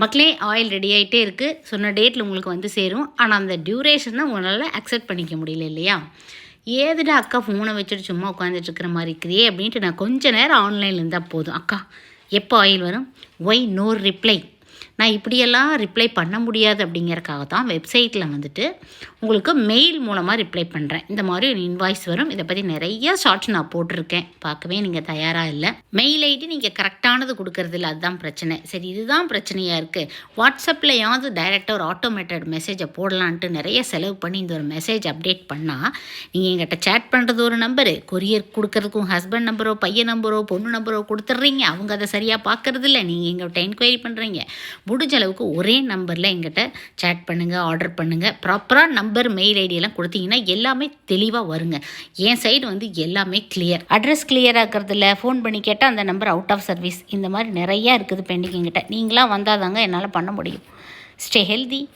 மக்களே oil ready ஆகிட்டே இருக்குது சொன்ன டேட்டில் உங்களுக்கு வந்து சேரும். ஆனால் அந்த டியூரேஷன் தான் உங்களால் அக்செப்ட் பண்ணிக்க முடியல இல்லையா? ஏதுடா அக்கா ஃபோனை வச்சுட்டு சும்மா உட்காந்துட்டு இருக்கிற மாதிரி இருக்குதே அப்படின்ட்டு நான் கொஞ்ச நேரம் ஆன்லைனில் இருந்தால் போதும். அக்கா எப்போ ஆயில் வரும்? ஒய் நோ ரிப்ளை நான் இப்படியெல்லாம் ரிப்ளை பண்ண முடியாது அப்படிங்கிறக்காக தான் வெப்சைட்டில் வந்துட்டு உங்களுக்கு மெயில் மூலமாக ரிப்ளை பண்ணுறேன் இந்த மாதிரி ஒரு இன்வாய்ஸ் வரும். இதை பற்றி நிறைய ஷார்ட்ஸ் நான் போட்டிருக்கேன். பார்க்கவே நீங்கள் தயாராக இல்லை. மெயில் ஐடி நீங்கள் கரெக்டானது கொடுக்கறது இல்லை. அதுதான் பிரச்சனை. சரி இதுதான் பிரச்சனையாக இருக்குது வாட்ஸ்அப்லையாவது டைரெக்டாக ஒரு ஆட்டோமேட்டட் மெசேஜை போடலான்ட்டு நிறைய செலவு பண்ணி இந்த ஒரு மெசேஜ் அப்டேட் பண்ணால் நீங்கள் எங்கிட்ட சேட் பண்ணுறது ஒரு நம்பரு கொரியர் கொடுக்கறதுக்கும் ஹஸ்பண்ட் நம்பரோ பையன் நம்பரோ பொண்ணு நம்பரோ கொடுத்துட்றீங்க அவங்க அதை சரியாக பார்க்கறது இல்லை. நீங்கள் எங்கள்கிட்ட என்கொயரி பண்ணுறீங்க முடிஞ்ச அளவுக்கு ஒரே நம்பரில் எங்கிட்ட சேட் பண்ணுங்கள் ஆர்டர் பண்ணுங்கள் ப்ராப்பராக நம்பர் மெயில் ஐடியெல்லாம் கொடுத்தீங்கன்னா எல்லாமே தெளிவாக வருங்க. என் சைடு வந்து எல்லாமே கிளியர் அட்ரஸ் கிளியராக இருக்கிறதுல ஃபோன் பண்ணி கேட்டால் அந்த நம்பர் அவுட் ஆஃப் சர்வீஸ் இந்த மாதிரி நிறையா இருக்குது பெண்டிங் எங்கிட்ட நீங்களாம் வந்தால் தாங்க என்னால் பண்ண முடியும். Stay healthy